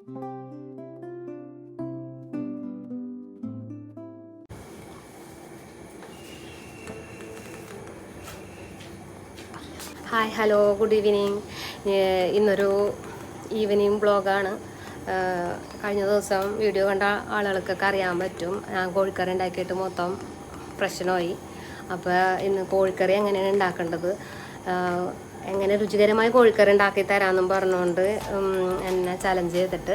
Hi hello good evening ഇന്നൊരു evening ബ്ലോഗാണ് കഴിഞ്ഞ ദിവസം വീഡിയോ കണ്ട ആളുകൾക്കൊക്കെ അറിയാൻ പറ്റും. ഞാൻ കോഴിക്കറി ഉണ്ടാക്കിയിട്ട് മൊത്തം പ്രശ്നമായി. അപ്പോൾ ഇന്ന് കോഴിക്കറി എങ്ങനെയാണ് ഉണ്ടാക്കേണ്ടത്? എങ്ങനെ രുചികരമായ കോഴിക്കറി ഉണ്ടാക്കി തരാമെന്നും പറഞ്ഞുകൊണ്ട് എന്നെ ചലഞ്ച് ചെയ്തിട്ട്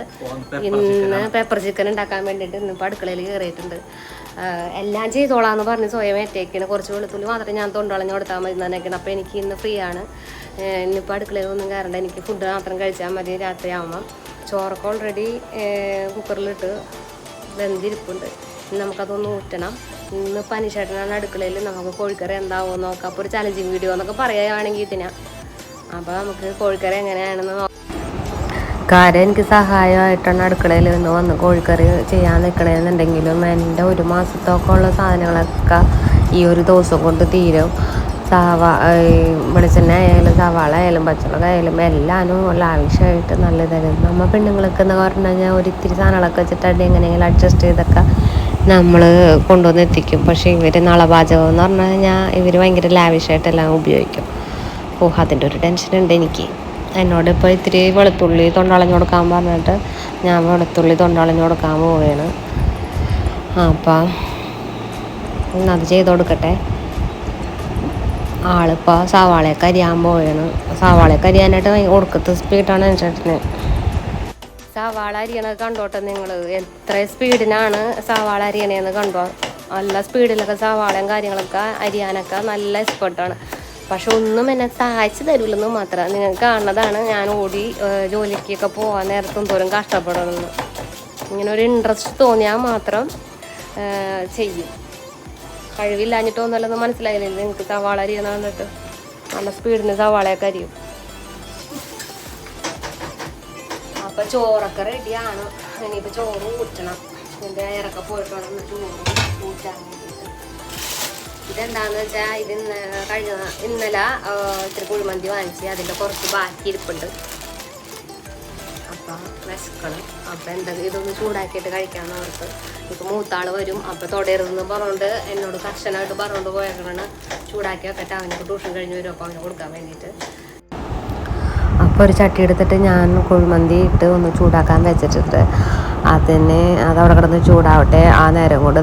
ഇന്ന് പെപ്പർ ചിക്കൻ ഉണ്ടാക്കാൻ വേണ്ടിയിട്ട് ഇന്നിപ്പോൾ അടുക്കളയിൽ കയറിയിട്ടുണ്ട് എല്ലാം ചെയ്തോളാന്ന് പറഞ്ഞ് സ്വയം ഏറ്റേക്കാണ്. കുറച്ച് വെളുത്തുള്ളി മാത്രമേ ഞാൻ തൊണ്ടളഞ്ഞ് കൊടുത്താൽ മതി എന്നൊക്കെയാണ് അപ്പോൾ എനിക്ക് ഇന്ന് ഫ്രീ ആണ്. ഇന്നിപ്പോൾ അടുക്കളയിൽ ഒന്നും കയറണ്ട എനിക്ക് ഫുഡ് മാത്രം കഴിച്ചാൽ മതി രാത്രിയാവുമ്പം ചോറൊക്കെ ഓൾറെഡി കുക്കറിലിട്ട് വെന്തിരിപ്പുണ്ട്. നമുക്കതൊന്ന് ഊറ്റണം. ഇന്ന് പനിഷേട്ടനാണ് അടുക്കളയിൽ. നമുക്ക് കോഴിക്കറി എന്താവും നോക്കാം. അപ്പോൾ ഒരു ചലഞ്ചിങ് വീഡിയോ എന്നൊക്കെ പറയുകയാണെങ്കിൽ ഇതിനാ. അപ്പോൾ നമുക്ക് കോഴിക്കറി എങ്ങനെയാണെന്ന് നോക്കാം കാര്യം എനിക്ക് സഹായമായിട്ടാണ് അടുക്കളയിൽ നിന്ന് വന്ന് കോഴിക്കറി ചെയ്യാൻ നിൽക്കണമെന്നുണ്ടെങ്കിലും എന്റെ ഒരു മാസത്തൊക്കെ ഉള്ള സാധനങ്ങളൊക്കെ ഈ ഒരു ദിവസം കൊണ്ട് തീരും. സവാ വെളിച്ചെണ്ണ ആയാലും സവാള ആയാലും പച്ചമുളക് ആയാലും എല്ലാനും ലാവിഷായിട്ട് നല്ലതായിരുന്നു നമ്മൾ പെണ്ണുങ്ങൾക്ക് എന്ന് പറഞ്ഞു കഴിഞ്ഞാൽ ഒരു ഇത്തിരി സാധനങ്ങളൊക്കെ വെച്ചിട്ട് എങ്ങനെയെങ്കിലും അഡ്ജസ്റ്റ് ചെയ്തൊക്കെ നമ്മൾ കൊണ്ടുവന്ന് എത്തിക്കും. പക്ഷേ ഇവർ നളപാചകം എന്ന് പറഞ്ഞു കഴിഞ്ഞാൽ ഇവർ ഭയങ്കര ലാവിഷായിട്ടെല്ലാം ഉപയോഗിക്കും. ഓ അതിന്റെ ഒരു ടെൻഷനുണ്ട് എനിക്ക്. എന്നോട് ഇപ്പോൾ ഇത്തിരി വെളുത്തുള്ളി തൊണ്ടളഞ്ഞ് കൊടുക്കാൻ പറഞ്ഞിട്ട് ഞാൻ വെളുത്തുള്ളി തൊണ്ടളഞ്ഞ് കൊടുക്കാൻ പോവുകയാണ്. അപ്പം അത് ചെയ്ത് കൊടുക്കട്ടെ. ആളിപ്പോൾ സവാളയൊക്കെ അരിയാൻ പോവുകയാണ്. സവാളയൊക്കെ അരിയാനായിട്ട് ഒടുക്കത്തെ സ്പീഡാണ് ചേട്ടന് സവാള അരിയണത് കണ്ടോട്ടെ നിങ്ങൾ എത്ര സ്പീഡിനാണ് സവാള അരിയണേന്ന് കണ്ടോ? നല്ല സ്പീഡിലൊക്കെ സവാളയും കാര്യങ്ങളൊക്കെ അരിയാനൊക്കെ നല്ല എക്സ്പെർട്ടാണ് പക്ഷെ ഒന്നും എന്നെ സഹായിച്ചു തരില്ലെന്ന് മാത്രം. നിങ്ങൾക്ക് കാണുന്നതാണ് ഞാൻ ഓടി ജോലിക്കൊക്കെ പോകാൻ നേരത്തും തോറും കഷ്ടപ്പെടണമെന്ന് ഇങ്ങനെ ഒരു ഇൻട്രസ്റ്റ് തോന്നിയാൽ മാത്രം ചെയ്യും. കഴിവില്ലാഞ്ഞിട്ടൊന്നുമല്ലെന്ന് മനസ്സിലായില്ലേ? നിങ്ങൾക്ക് സവാള അരിയെന്ന് കണ്ടിട്ട് നല്ല സ്പീഡിന് സവാളയൊക്കെ അരിയും. അപ്പൊ ചോറൊക്കെ റെഡിയാണ് ഇനിയിപ്പോ ചോറ് കൂട്ടണം. എന്റെ ഇറക്കെ പോയിട്ട് ചോറ് കൂട്ടാൻ വേണ്ടിയിട്ട് ഇതെന്താന്ന് വെച്ചാൽ ഇത് കഴിഞ്ഞ ഇന്നലെ ഇത്തിരി കുഴിമന്തി വാങ്ങിച്ച് അതിന്റെ കുറച്ച് ബാക്കി ഇരിപ്പുണ്ട്. അപ്പം വിശക്കണം. അപ്പം എന്താ ഇതൊന്ന് ചൂടാക്കിയിട്ട് കഴിക്കാൻ ഓർത്ത് ഇപ്പം മൂത്താൾ വരും. അപ്പം തുടരുതെന്ന് പറഞ്ഞുകൊണ്ട് എന്നോട് കർശനമായിട്ട് പറഞ്ഞുകൊണ്ട് പോയേക്കണം ചൂടാക്കി വെക്കട്ടെ അവനൊക്കെ ട്യൂഷൻ കഴിഞ്ഞ് വരും അപ്പം അവന് കൊടുക്കാൻ വേണ്ടിയിട്ട് അപ്പോൾ ഒരു ചട്ടി എടുത്തിട്ട് ഞാൻ കുഴിമന്തി ഇട്ട് ഒന്ന് ചൂടാക്കാൻ വെച്ചിട്ടുണ്ട്. അതിന് അതവിടെ കിടന്ന് ചൂടാവട്ടെ. ആ നേരം കൊണ്ട്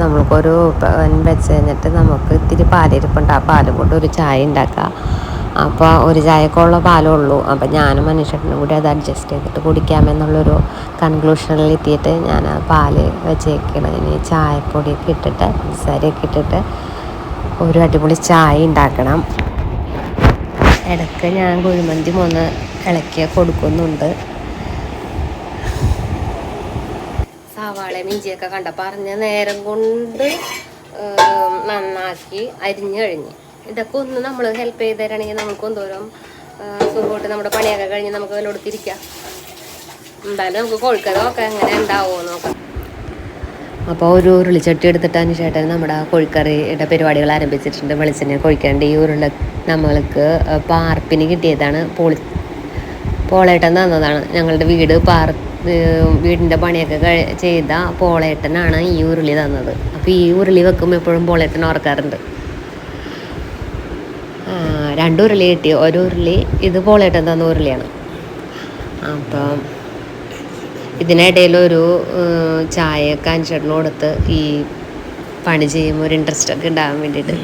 പൻ വെച്ച് കഴിഞ്ഞിട്ട് നമുക്ക് ഇത്തിരി പാലിരിപ്പുണ്ട്. ആ പാലും കൊണ്ട് ഒരു ചായ ഉണ്ടാക്കാം. അപ്പോൾ ഒരു ചായക്കുള്ള പാലേ ഉള്ളൂ. അപ്പോൾ ഞാനും മനുഷ്യനും കൂടി അത് അഡ്ജസ്റ്റ് ചെയ്തിട്ട് കുടിക്കാമെന്നുള്ളൊരു കൺക്ലൂഷനിൽ എത്തിയിട്ട് ഞാൻ ആ പാൽ വെച്ചേക്കണം. ഇനി ചായപ്പൊടിയൊക്കെ ഇട്ടിട്ട് പഞ്ചസാരയൊക്കെ ഇട്ടിട്ട് ഒരു അടിപൊളി ചായ ഉണ്ടാക്കണം. ഇടയ്ക്ക് ഞാൻ കുഴിമന്തി മൂന്ന് ഇളക്കി കൊടുക്കുന്നുണ്ട്. സവാളയും ഇഞ്ചിയൊക്കെ കണ്ട പറഞ്ഞ നേരം കൊണ്ട് നന്നാക്കി അരിഞ്ഞു കഴിഞ്ഞ്. ഇതൊക്കെ ഒന്ന് നമ്മൾ ഹെൽപ്പ് ചെയ്ത് തരാണെങ്കിൽ നമുക്ക് എന്തോരം സുഖമായിട്ട് നമ്മുടെ പണിയൊക്കെ കഴിഞ്ഞ് നമുക്ക് അതിലോട് കൊടുത്തിരിക്കാം. എന്തായാലും നമുക്ക് കോഴിക്കറി നോക്കാം എങ്ങനെ ഉണ്ടാവുമോ നോക്കാം. അപ്പോൾ ഒരു ഉരുളിച്ചട്ടി എടുത്തിട്ട് ശേഷം നമ്മുടെ കോഴിക്കറിയുടെ പരിപാടികൾ ആരംഭിച്ചിട്ടുണ്ട്. വെളിച്ചെണ്ണ കൊഴിക്കാണ്ട് ഈ ഉരുള നമ്മൾക്ക് പാർപ്പിന് കിട്ടിയതാണ്. പോളി പോളേട്ടൻ തന്നതാണ് ഞങ്ങളുടെ വീട് പാർ വീടിന്റെ പണിയൊക്കെ ചെയ്ത പോളേട്ടനാണ് ഈ ഉരുളി തന്നത്. അപ്പോൾ ഈ ഉരുളി വെക്കുമ്പോൾ എപ്പോഴും പോളേട്ടൻ ഓർക്കാറുണ്ട്. രണ്ട് ഉരുളി കിട്ടി. ഒരു ഉരുളി ഇത് പോളേട്ടൻ തന്ന ഉരുളിയാണ്. അപ്പം ഇതിനിടയിൽ ഒരു ചായയൊക്കെ അഞ്ചേട്ടന് കൊടുത്ത് ഈ പണി ചെയ്യുമ്പോൾ ഒരു ഇൻട്രസ്റ്റ് ഒക്കെ ഉണ്ടാകാൻ വേണ്ടിയിട്ട്.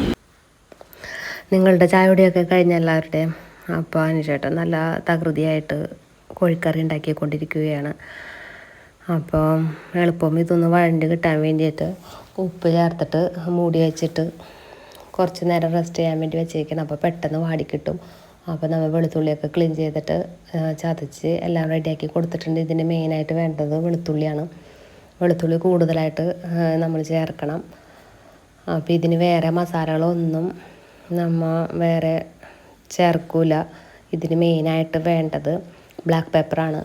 നിങ്ങളുടെ ചായ കുടിയൊക്കെ കഴിഞ്ഞ എല്ലാവരുടെയും. അപ്പോൾ അനുചേട്ടൻ നല്ല തകൃതിയായിട്ട് കോഴിക്കറി ഉണ്ടാക്കിക്കൊണ്ടിരിക്കുകയാണ്. അപ്പോൾ എളുപ്പം ഇതൊന്ന് വഴണ്ട് കിട്ടാൻ വേണ്ടിയിട്ട് ഉപ്പ് ചേർത്തിട്ട് മൂടി വെച്ചിട്ട് കുറച്ച് നേരം റെസ്റ്റ് ചെയ്യാൻ വേണ്ടി വെച്ചേക്കണം. അപ്പോൾ പെട്ടെന്ന് വാടിക്കിട്ടും. അപ്പോൾ നമ്മൾ വെളുത്തുള്ളിയൊക്കെ ക്ലീൻ ചെയ്തിട്ട് ചതച്ച് എല്ലാം റെഡിയാക്കി കൊടുത്തിട്ടുണ്ട്. ഇതിന് മെയിനായിട്ട് വേണ്ടത് വെളുത്തുള്ളിയാണ്. വെളുത്തുള്ളി കൂടുതലായിട്ട് നമ്മൾ ചേർക്കണം. അപ്പോൾ ഇതിന് വേറെ മസാലകളൊന്നും നമ്മൾ വേറെ ചേർക്കൂല. ഇതിന് മെയിനായിട്ട് വേണ്ടത് ബ്ലാക്ക് പെപ്പറാണ്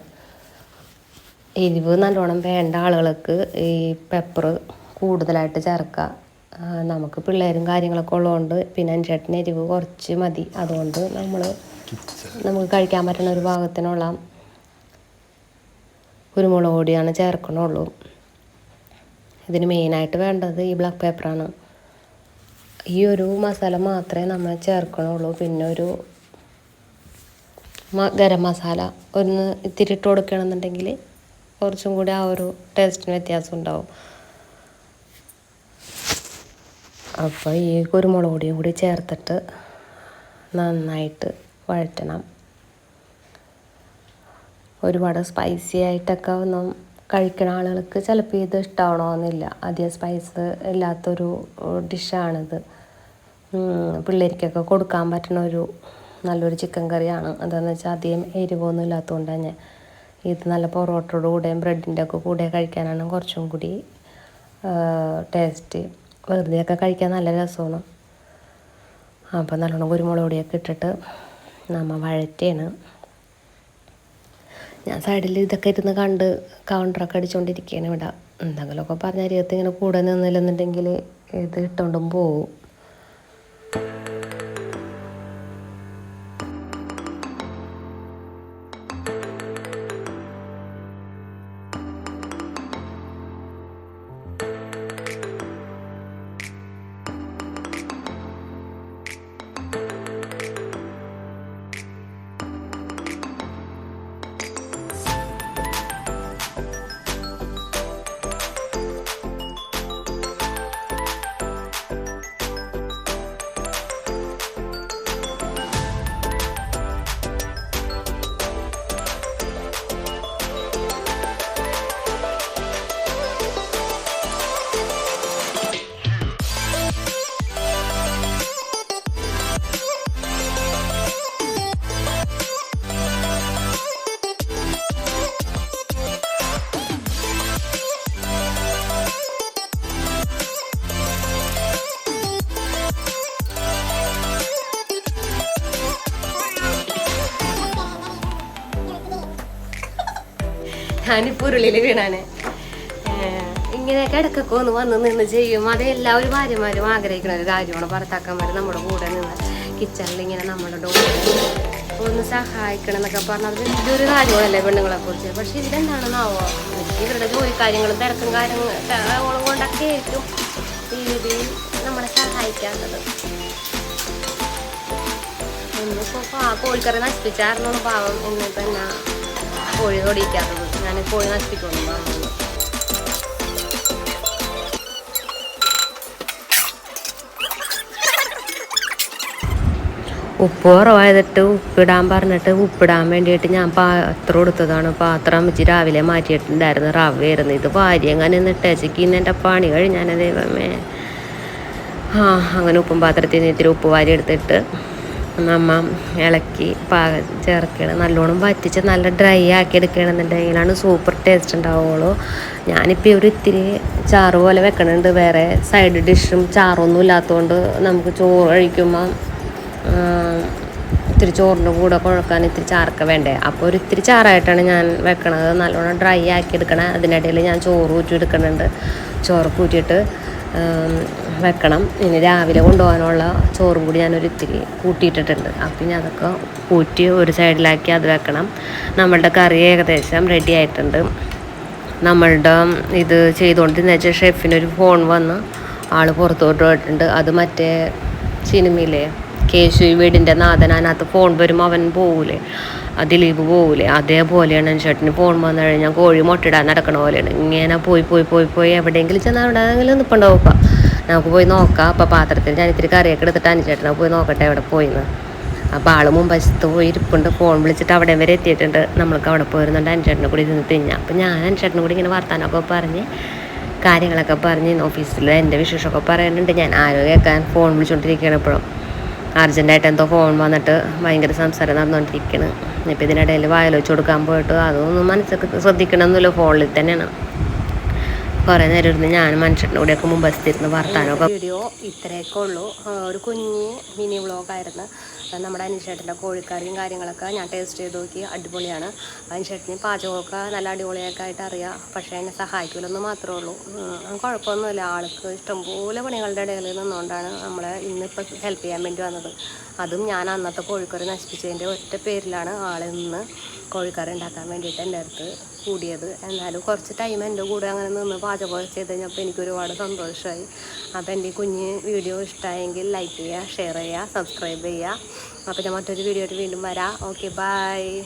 എരിവ് നല്ലോണം വേണ്ട ആളുകൾക്ക് ഈ പെപ്പർ കൂടുതലായിട്ട് ചേർക്കുക നമുക്ക് പിള്ളേരും കാര്യങ്ങളൊക്കെ ഉള്ളതുകൊണ്ട് പിന്നെ അഞ്ചേട്ടന് എരിവ് കുറച്ച് മതി. അതുകൊണ്ട് നമ്മൾ നമുക്ക് കഴിക്കാൻ പറ്റുന്ന ഒരു ഭാഗത്തിനുള്ള കുരുമുളക് പൊടിയാണ് ചേർക്കണുള്ളൂ. ഇതിന് മെയിനായിട്ട് വേണ്ടത് ഈ ബ്ലാക്ക് പേപ്പറാണ് ഈ ഒരു മസാല മാത്രമേ നമ്മൾ ചേർക്കണുള്ളൂ. പിന്നെ ഒരു ഗരം മസാല ഒന്ന് ഇത്തിരി ഇട്ട് കൊടുക്കണമെന്നുണ്ടെങ്കിൽ കുറച്ചും കൂടി ആ ഒരു ടേസ്റ്റിന് വ്യത്യാസം ഉണ്ടാവും. അപ്പോൾ ഈ കുരുമുളക് പൊടിയും കൂടി ചേർത്തിട്ട് നന്നായിട്ട് വഴറ്റണം. ഒരുപാട് സ്പൈസി ആയിട്ടൊക്കെ ഒന്നും കഴിക്കുന്ന ആളുകൾക്ക് ചിലപ്പോൾ ഇത് ഇഷ്ടമാവണമെന്നില്ല അധികം സ്പൈസ് ഇല്ലാത്തൊരു ഡിഷാണിത് പിള്ളേർക്കൊക്കെ കൊടുക്കാൻ പറ്റുന്ന ഒരു നല്ലൊരു ചിക്കൻ കറിയാണ്. എന്താണെന്ന് വെച്ചാൽ അധികം എരിവൊന്നും ഇല്ലാത്തതുകൊണ്ട് തന്നെ ഇത് നല്ല പൊറോട്ടയുടെ കൂടെയും ബ്രെഡിന്റെ ഒക്കെ കൂടെ കഴിക്കാനാണ് കുറച്ചും കൂടി ടേസ്റ്റ് വെറുതെയൊക്കെ കഴിക്കാൻ നല്ല രസമാണ്. അപ്പോൾ നല്ലോണം കുരുമുളക് പൊടിയൊക്കെ ഇട്ടിട്ട് നമ്മൾ വഴറ്റാണ് ഞാൻ സൈഡിൽ ഇതൊക്കെ ഇരുന്ന് കണ്ട് കൗണ്ടറൊക്കെ അടിച്ചുകൊണ്ടിരിക്കുകയാണ് ഇവിടെ. എന്തെങ്കിലുമൊക്കെ പറഞ്ഞ അരിയത്ത് ഇങ്ങനെ കൂടെ നിന്നില്ലെന്നുണ്ടെങ്കിൽ ഇത് ഇട്ടുകൊണ്ടും പോവും. ഞാനിപ്പോൾ ഉരുളിയിൽ വീണാണ്. ഇങ്ങനെയൊക്കെ ഇടക്കൊക്കെ ഒന്ന് വന്ന് നിന്ന് ചെയ്യും. അത് എല്ലാവരും ഭാര്യമാരും ആഗ്രഹിക്കുന്ന ഒരു കാര്യമാണ് ഭർത്താക്കന്മാർ നമ്മുടെ കൂടെ നിന്ന് കിച്ചണിൽ ഇങ്ങനെ നമ്മുടെ ഡോക്ടർ ഒന്ന് സഹായിക്കണം എന്നൊക്കെ പറഞ്ഞാൽ വലിയൊരു കാര്യമാണല്ലേ പെണ്ണുങ്ങളെ കുറിച്ച്. പക്ഷെ ഇതെന്താണെന്നാവോ ഇവരുടെ ജോലി കാര്യങ്ങളും തിരക്കും കാര്യങ്ങളും കൊണ്ടൊക്കെ ആയിരിക്കും രീതി നമ്മളെ സഹായിക്കാത്തത്. ഒന്നിപ്പോ കോഴിക്കറി നശിപ്പിച്ചായിരുന്നു പാവം എന്ന് തന്നെ കോഴി തൊടിക്കാത്തത് ഞാൻ കോഴി ഉപ്പ് കുറവായതിട്ട് ഉപ്പിടാൻ പറഞ്ഞിട്ട് ഉപ്പിടാൻ വേണ്ടിയിട്ട് ഞാൻ പാത്രം എടുത്തതാണ്. പാത്രം വെച്ച് രാവിലെ മാറ്റിയിട്ടുണ്ടായിരുന്നു. റവയായിരുന്നു. ഇത് ഭാര്യ എങ്ങനെ നിട്ടേച്ചക്ക് ഇന്ന് എന്റെ പണി കഴിഞ്ഞാൽ ദൈവമേ. ആ അങ്ങനെ ഉപ്പും പാത്രത്തിൽ നിന്ന് ഇത്തിരി ഉപ്പ് വാരി എടുത്തിട്ട് നമ്മ ഇളക്കി പാക ചേർക്കണം. നല്ലോണം വറ്റിച്ച് നല്ല ഡ്രൈ ആക്കി എടുക്കണമെന്നുണ്ടെങ്കിലാണ് സൂപ്പർ ടേസ്റ്റ് ഉണ്ടാവുള്ളൂ. ഞാനിപ്പോൾ ഒരു ഇത്തിരി ചാറ് പോലെ വെക്കണുണ്ട്. വേറെ സൈഡ് ഡിഷും ചാറൊന്നും ഇല്ലാത്തതുകൊണ്ട് നമുക്ക് ചോറ് കഴിക്കുമ്പോൾ ഇത്തിരി ചോറിന്റെ കൂടെ കുഴക്കാൻ ഇത്തിരി ചാറൊക്കെ വേണ്ടേ? അപ്പോൾ ഒരു ഇത്തിരി ചാറായിട്ടാണ് ഞാൻ വെക്കണത്. നല്ലോണം ഡ്രൈ ആക്കി എടുക്കണേ. അതിനിടയിൽ ഞാൻ ചോറ് ഊറ്റി എടുക്കുന്നുണ്ട് ചോറ് കൂറ്റിയിട്ട് വെക്കണം. ഇനി രാവിലെ കൊണ്ടുപോകാനുള്ള ചോറും കൂടി ഞാനൊരു ഇത്തിരി കൂട്ടിയിട്ടിട്ടുണ്ട്. അപ്പം ഞാൻ അതൊക്കെ കൂട്ടി ഒരു സൈഡിലാക്കി അത് വെക്കണം. നമ്മളുടെ കറി ഏകദേശം റെഡി ആയിട്ടുണ്ട്. നമ്മളുടെ ഇത് ചെയ്തുകൊണ്ടിരുന്ന വെച്ചാൽ ഷെഫിനൊരു ഫോൺ വന്ന് ആൾ പുറത്തോട്ട് പോയിട്ടുണ്ട്. അത് മറ്റേ സിനിമയിലെ കേശു വീടിന്റെ നാഥൻ അതിനകത്ത് ഫോൺ വരുമ്പോൾ അവൻ പോകൂലേ ദിലീപ് പോകൂലേ അതേപോലെയാണ് ചേട്ടന് ഫോൺ വന്നു കഴിഞ്ഞാൽ കോഴി മുട്ടയിടാൻ നടക്കണ പോലെയാണ്. ഇങ്ങനെ പോയി പോയി പോയി പോയി എവിടെയെങ്കിലും ചെന്നാൽ എവിടെയെങ്കിലും നിൽപ്പുണ്ടാവും അപ്പം നമുക്ക് പോയി നോക്കാം. അപ്പം പാത്രത്തിൽ ഞാൻ ഇത്തിരി കറിയൊക്കെ എടുത്തിട്ട് അനുചേട്ടനെ പോയി നോക്കട്ടെ എവിടെ പോയിന്ന്. അപ്പോൾ ആൾ മുമ്പശത്ത് പോയി ഇരിപ്പുണ്ട്. ഫോൺ വിളിച്ചിട്ട് അവിടെ വരെ എത്തിയിട്ടുണ്ട്. നമ്മൾക്ക് അവിടെ പോയിരുന്നുണ്ട്. അനുചേട്ടനെ കൂടി ഇരുന്ന് തിന്നാം. അപ്പം ഞാൻ അനുചേട്ടനെ കൂടി ഇങ്ങനെ വർത്താനമൊക്കെ പറഞ്ഞ് കാര്യങ്ങളൊക്കെ പറഞ്ഞ് ഓഫീസിൽ എന്റെ വിശേഷമൊക്കെ പറയുന്നുണ്ട് ഞാൻ ആരോ കേൾക്കാൻ ഫോൺ വിളിച്ചുകൊണ്ടിരിക്കുകയാണ് ഇപ്പോഴും. അർജന്റായിട്ട് എന്തോ ഫോൺ വന്നിട്ട് ഭയങ്കര സംസാരം നടന്നുകൊണ്ടിരിക്കുകയാണ് ഇപ്പം ഇതിനിടയിൽ വായലോച്ച് കൊടുക്കാൻ പോയിട്ട് അതൊന്നും മനസ്സൊക്കെ ശ്രദ്ധിക്കണമെന്നില്ല ഫോണിൽ തന്നെയാണ്. കുറേ നേരം ഇരുന്ന് ഞാൻ മനുഷ്യന്റെ കൂടെയൊക്കെ മുമ്പ് എത്തിയിരുന്നു വർത്താനമൊക്കെ വീഡിയോ ഇത്രയൊക്കെ ഉള്ളൂ. ഒരു കുഞ്ഞ് മിനി വ്ളോഗായിരുന്നു നമ്മുടെ അനിഷേട്ടന്റെ കോഴിക്കറിയും കാര്യങ്ങളൊക്കെ ഞാൻ ടേസ്റ്റ് ചെയ്ത് നോക്കി അടിപൊളിയാണ്. അനിഷേട്ടന് പാചകമൊക്കെ നല്ല അടിപൊളിയൊക്കെ ആയിട്ട് അറിയാം. പക്ഷേ എന്നെ സഹായിക്കില്ലെന്ന് മാത്രമേ ഉള്ളൂ. കുഴപ്പമൊന്നുമില്ല. ആൾക്ക് ഇഷ്ടംപോലെ പണികളുടെ ഇടയിൽ നിന്നുകൊണ്ടാണ് നമ്മളെ ഇന്നിപ്പോൾ ഹെൽപ്പ് ചെയ്യാൻ വേണ്ടി വന്നത്. അതും ഞാൻ അന്നത്തെ കോഴിക്കറി നശിപ്പിച്ചതിന്റെ ഒറ്റ പേരിലാണ് ആളിൽ നിന്ന് കോഴിക്കറി ഉണ്ടാക്കാൻ വേണ്ടിയിട്ട് എന്റെ അടുത്ത് കൂടിയത്. എന്നാലും കുറച്ച് ടൈം എന്റെ കൂടെ അങ്ങനെ നിന്ന് പാചകം ചെയ്ത് കഴിഞ്ഞപ്പോൾ എനിക്ക് ഒരുപാട് സന്തോഷമായി. അപ്പോൾ എന്റെ കുഞ്ഞ് വീഡിയോ ഇഷ്ടമായെങ്കിൽ ലൈക്ക് ചെയ്യുക ഷെയർ ചെയ്യുക സബ്സ്ക്രൈബ് ചെയ്യുക. അപ്പോൾ ഞാൻ മറ്റൊരു വീഡിയോ വീണ്ടും വരാം. Okay bye